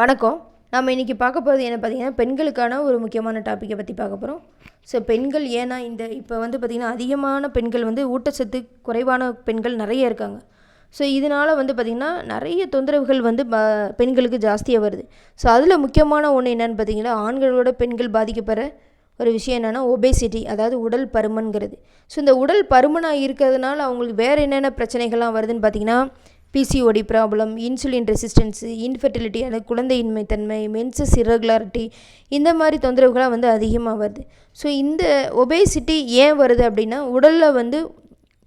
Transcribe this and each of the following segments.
வணக்கம். நம்ம இன்றைக்கி பார்க்க போகிறது என்ன பார்த்திங்கன்னா பெண்களுக்கான ஒரு முக்கியமான டாப்பிக்கை பற்றி பார்க்க போகிறோம் ஸோ பெண்கள் ஏன்னா இந்த இப்போ வந்து பார்த்திங்கன்னா அதிகமான பெண்கள் வந்து ஊட்டச்சத்து குறைவான பெண்கள் நிறைய இருக்காங்க. ஸோ இதனால் வந்து பார்த்திங்கன்னா நிறைய தொந்தரவுகள் வந்து பெண்களுக்கு ஜாஸ்தியாக வருது. ஸோ அதில் முக்கியமான ஒன்று என்னென்னு பார்த்தீங்கன்னா ஆண்களோட பெண்கள் பாதிக்கப்படுற ஒரு விஷயம் என்னென்னா ஒபேசிட்டி அதாவது உடல் பருமன்கிறது. ஸோ இந்த உடல் பருமனாக இருக்கிறதுனால அவங்களுக்கு வேறு என்னென்ன பிரச்சனைகள்லாம் வருதுன்னு பார்த்திங்கன்னா PCOD problem insulin resistance infertility அதாவது குழந்தையின்மை தன்மை மென்சஸ் irregularity இந்த மாதிரி தொந்தரவுகளாக வந்து அதிகமாக வருது. ஸோ இந்த ஒபேசிட்டி ஏன் வருது அப்படின்னா உடலில் வந்து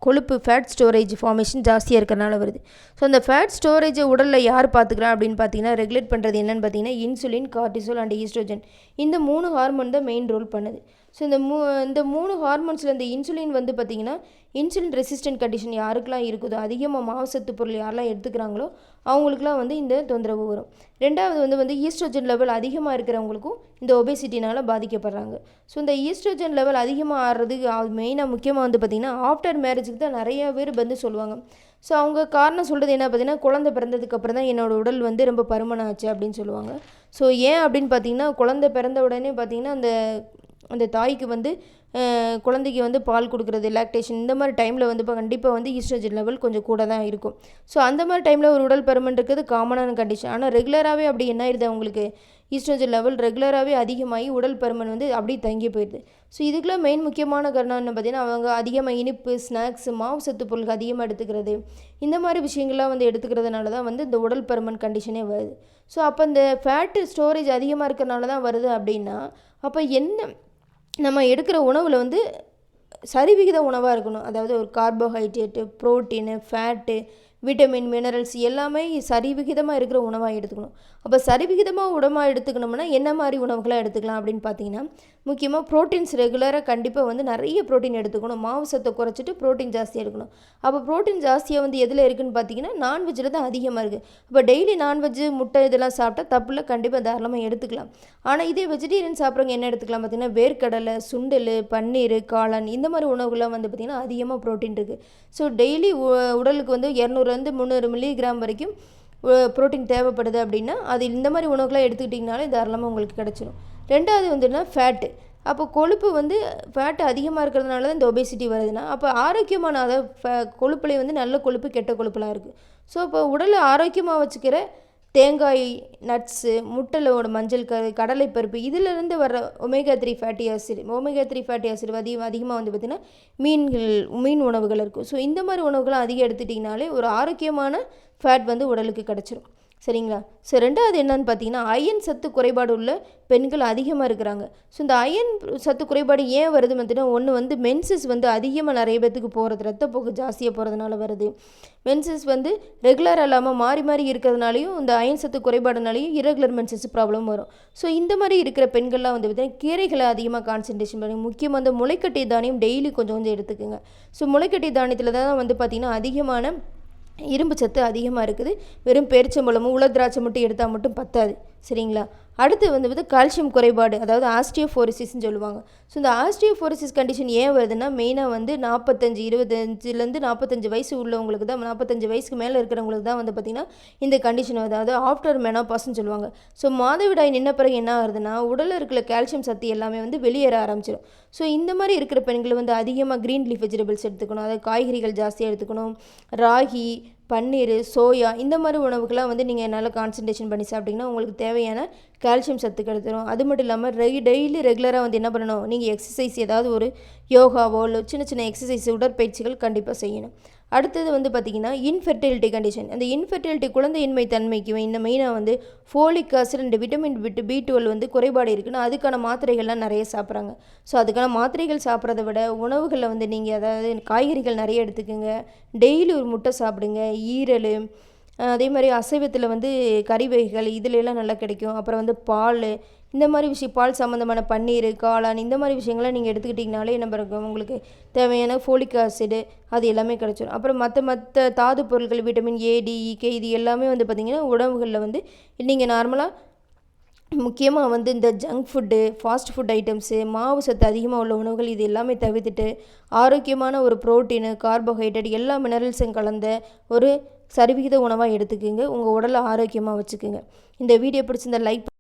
கொழுப்பு ஃபேட் ஸ்டோரேஜ் ஃபார்மேஷன் ஜாஸ்தியாக இருக்கிறனால வருது. ஸோ அந்த ஃபேட் ஸ்டோரேஜை உடலில் யார் பார்த்துக்கிறா அப்படின்னு பார்த்தீங்கன்னா ரெகுலேட் பண்ணுறது என்னென்னு பார்த்தீங்கன்னா இன்சுலின் கார்டிசோல் அண்ட் ஈஸ்ட்ரோஜன் இந்த மூணு ஹார்மோன் தான் மெயின் ரோல் பண்ணுது. ஸோ இந்த மூ இந்த மூணு ஹார்மோன்ஸில் இந்த இன்சுலின் வந்து பார்த்திங்கன்னா இன்சுலின் ரெசிஸ்டன்ட் கண்டிஷன் யாருக்கெல்லாம் இருக்குதோ அதிகமாக மாவுசத்து பொருள் யாரெல்லாம் எடுத்துக்கிறாங்களோ அவங்களுக்குலாம் வந்து இந்த தொந்தரவு வரும். ரெண்டாவது வந்து வந்து ஈஸ்ட்ரோஜன் லெவல் அதிகமாக இருக்கிறவங்களுக்கும் இந்த ஒபேசிட்டினால் பாதிக்கப்படுறாங்க. ஸோ இந்த ஈஸ்ட்ரோஜன் லெவல் அதிகமாக ஆடுறதுக்கு மெயினாக முக்கியமாக வந்து பார்த்திங்கன்னா ஆஃப்டர் மேரேஜுக்கு தான் நிறையா பேர் வந்து சொல்லுவாங்க. ஸோ அவங்க காரணம் சொல்கிறது என்ன பார்த்தீங்கன்னா குழந்தை பிறந்ததுக்கு அப்புறம் தான் என்னோடய உடல் வந்து ரொம்ப பருமனாச்சு ஆச்சு அப்படின்னு சொல்லுவாங்க. ஸோ ஏன் அப்படின்னு பார்த்தீங்கன்னா குழந்தை பிறந்த உடனே பார்த்திங்கன்னா அந்த அந்த தாய்க்கு வந்து குழந்தைக்கு வந்து பால் கொடுக்குறது லாக்டேஷன் இந்த மாதிரி டைமில் வந்து இப்போ கண்டிப்பாக வந்து ஈஸ்ட்ரோஜன் லெவல் கொஞ்சம் கூட தான் இருக்கும். ஸோ அந்த மாதிரி டைமில் ஒரு உடல் பருமன் இருக்கிறது காமனான கண்டிஷன் ஆனால் ரெகுலராகவே அப்படி என்ன ஆயிடுது அவங்களுக்கு? ஈஸ்ட்ரோஜன் லெவல் ரெகுலராகவே அதிகமாகி உடல் பருமன் வந்து அப்படியே தங்கி போயிடுது ஸோ இதுக்கெல்லாம் மெயின் முக்கியமான காரணம் என்ன பார்த்தீங்கன்னா அவங்க அதிகமாக இனிப்பு ஸ்நாக்ஸ் மாவு சத்து பொருட்கள் அதிகமாக எடுத்துக்கிறது. இந்த மாதிரி விஷயங்கள்லாம் வந்து எடுத்துக்கிறதுனால தான் வந்து இந்த உடல் பருமன் கண்டிஷனே வருது. ஸோ அப்போ இந்த ஃபேட்டு ஸ்டோரேஜ் அதிகமாக இருக்கிறனால தான் வருது அப்படின்னா அப்போ என்ன நம்ம எடுக்கிற உணவில் வந்து சரிவிகித உணவாக இருக்கணும். அதாவது ஒரு carbohydrate protein fat vitamin minerals எல்லாமே சரிவிகிதமாக இருக்கிற உணவாக எடுத்துக்கணும். அப்போ சரிவிகிதமாக உணவாக எடுத்துக்கணும்னா என்ன மாதிரி உணவுகளாக எடுத்துக்கலாம் அப்படின்னு பார்த்தீங்கன்னா முக்கியமாக ப்ரோட்டீன்ஸ் ரெகுலராக கண்டிப்பாக வந்து நிறைய ப்ரோட்டீன் எடுத்துக்கணும். மாவு சத்தை குறைச்சிட்டு ப்ரோட்டீன் ஜாஸ்தியாக எடுக்கணும். அப்போ ப்ரோட்டீன் ஜாஸ்தியாக வந்து எதில் இருக்குன்னு பார்த்தீங்கன்னா நான்வெஜ்ஜில் தான் அதிகமாக இருக்குது இப்போ டெய்லி நான்வெஜ்ஜு முட்டை இதெல்லாம் சாப்பிட்டா தப்பில் கண்டிப்பாக தாராளமாக எடுத்துக்கலாம். ஆனால் இதே வெஜிடேரியன் சாப்பிட்றவங்க என்ன எடுத்துக்கலாம் பார்த்தீங்கன்னா வேர்க்கடலை சுண்டல் பன்னீர் காளான் இந்த மாதிரி உணவுகள்லாம் வந்து பார்த்திங்கன்னா அதிகமாக ப்ரோட்டீன் இருக்குது ஸோ டெய்லி உடலுக்கு வந்து இரநூறு இரநூறுலேருந்து முந்நூறு மில்லிகிராம் வரைக்கும் ப்ரோட்டீன் தேவைப்படுது அப்படின்னா அது இந்த மாதிரி உணவுகளாக எடுத்துக்கிட்டிங்கனாலே தாராளமாக உங்களுக்கு கிடச்சிரும். ரெண்டாவது வந்துன்னா ஃபேட்டு அப்போ கொழுப்பு வந்து ஃபேட்டு அதிகமாக இருக்கிறதுனால தான் இந்த ஒபேசிட்டி வருதுன்னா அப்போ ஆரோக்கியமான அதை ஃபே கொழுப்புலேயே வந்து நல்ல கொழுப்பு கெட்ட கொழுப்புலாம் இருக்குது ஸோ இப்போ உடலை ஆரோக்கியமாக வச்சுக்கிற தேங்காய் நட்ஸு முட்டைலோட மஞ்சள் கரு கடலைப்பருப்பு இதிலிருந்து வர omega three fatty acid omega three fatty acid அதிகம் அதிகமாக வந்து பார்த்திங்கன்னா மீன்கள் மீன் உணவுகள் இருக்கும். ஸோ இந்த மாதிரி உணவுகளை அதிகம் எடுத்துட்டிங்கனாலே ஒரு ஆரோக்கியமான ஃபேட் வந்து உடலுக்கு கிடச்சிரும். சரிங்களா? ஸோ ரெண்டாவது என்னன்னு பார்த்தீங்கன்னா அயன் சத்து குறைபாடு உள்ள பெண்கள் அதிகமாக இருக்கிறாங்க. ஸோ இந்த அயன் சத்து குறைபாடு ஏன் வருது பார்த்தீங்கன்னா ஒன்று வந்து மென்சஸ் வந்து அதிகமாக நிறைய பேத்துக்கு போகிறது ரத்தப்போக்கு ஜாஸ்தியாக போகிறதுனால வருது. மென்சஸ் வந்து ரெகுலர் இல்லாமல் மாறி மாறி இருக்கிறதுனாலையும் இந்த அயன் சத்து குறைபாடுனாலையும் இரகுலர் மென்சஸ் ப்ராப்ளம் வரும். ஸோ இந்த மாதிரி இருக்கிற பெண்கள்லாம் வந்து பார்த்தீங்கன்னா கீரைகளை அதிகமாக கான்சன்ட்ரேஷன் பண்ணி முக்கியமாக அந்த முளைக்கட்டை தானியம் டெய்லி கொஞ்சம் கொஞ்சம் எடுத்துக்கோங்க. ஸோ முளைக்கட்டை தானியத்தில் தான் வந்து பார்த்திங்கன்னா அதிகமான இரும்பு சத்து அதிகமாக இருக்குது. வெறும் பேரிச்சம்பழமும் உலர் திராட்சை மட்டும் எடுத்தால் மட்டும் பத்தாது. சரிங்களா? அடுத்து வந்து வந்து கால்சியம் குறைபாடு அதாவது ஆஸ்டியோஃபோரிசிஸ்ன்னு சொல்லுவாங்க. ஸோ இந்த ஆஸ்டியோஃபோரிசிஸ் கண்டிஷன் ஏன் வருதுன்னா மெயினாக வந்து நாற்பத்தஞ்சு இருபத்தஞ்சிலேருந்து நாற்பத்தஞ்சு வயசு உள்ளவங்களுக்கு தான் நாற்பத்தஞ்சு வயசுக்கு மேலே இருக்கிறவங்களுக்கு தான் வந்து பார்த்திங்கன்னா இந்த கண்டிஷன் வருது. அதாவது ஆஃப்டர் மெனோபாஸ்ன்னு சொல்லுவாங்க. ஸோ மாதவிடாய் நின்ன பிறகு என்ன ஆகுதுன்னா உடலில் இருக்கிற கால்சியம் சத்து எல்லாமே வந்து வெளியேற ஆரம்பிச்சிடும் ஸோ இந்த மாதிரி இருக்கிற பெண்கள் வந்து அதிகமாக க்ரீன் லீஃப் வெஜிடபிள்ஸ் எடுத்துக்கணும். அதாவது காய்கறிகள் ஜாஸ்தியாக எடுத்துக்கணும். ராகி பன்னீர் சோயா இந்த மாதிரி உணவுக்கெல்லாம் வந்து நீங்கள் நல்லா கான்சன்ட்ரேஷன் பண்ணி சாப்பிட்டிங்கன்னா உங்களுக்கு தேவையான கால்சியம் சத்து கிடைச்சிரும் அது மட்டும் இல்லாமல் ரெகு டெய்லி ரெகுலராக வந்து என்ன பண்ணணும்? நீங்கள் எக்ஸசைஸ் ஏதாவது ஒரு யோகாவோ இல்லை சின்ன சின்ன எக்ஸசைஸ் உடற்பயிற்சிகள் கண்டிப்பாக செய்யணும். அடுத்தது வந்து பார்த்திங்கன்னா இன்ஃபெர்டிலிட்டி கண்டிஷன் அந்த இன்ஃபெர்டிலிட்டி குழந்தையின்மை தன்மைக்கு இந்த மெயினாக வந்து ஃபோலிக் ஆசிட் அண்ட் விட்டமின் விட்டு பி டுவெல் வந்து குறைபாடு இருக்குன்னா அதுக்கான மாத்திரைகள்லாம் நிறைய சாப்பிட்றாங்க. ஸோ அதுக்கான மாத்திரைகள் சாப்பிட்றத விட உணவுகளில் வந்து நீங்கள் அதாவது காய்கறிகள் நிறைய எடுத்துக்கோங்க. டெய்லி ஒரு முட்டை சாப்பிடுங்க. ஈரல் அதே மாதிரி அசைவத்தில் வந்து கறி வகைகள் இதுலெல்லாம் நல்லா கிடைக்கும். அப்புறம் வந்து பால் இந்த மாதிரி விஷயம் பால் சம்மந்தமான பன்னீர் காளான் இந்த மாதிரி விஷயங்களை நீங்கள் எடுத்துக்கிட்டிங்கனாலே என்ன பிறகு உங்களுக்கு தேவையான ஃபோலிக் ஆசிடு அது எல்லாமே கிடச்சிடும் அப்புறம் மற்ற மற்ற தாது பொருட்கள் விட்டமின் ஏ டி கே இது எல்லாமே வந்து பார்த்திங்கன்னா உணவுகளில் வந்து நீங்கள் நார்மலாக முக்கியமாக வந்து இந்த junk food fast food items மாவு சத்து அதிகமாக உள்ள உணவுகள் இது எல்லாமே தவிர்த்துட்டு ஆரோக்கியமான ஒரு ப்ரோட்டீனு கார்போஹைட்ரேட் எல்லா மினரல்ஸும் கலந்த ஒரு சரிவிகித உணவாக எடுத்துக்கோங்க. உங்கள் உடலை ஆரோக்கியமாக வச்சுக்கோங்க. இந்த வீடியோ பிடிச்சிருந்த லைக்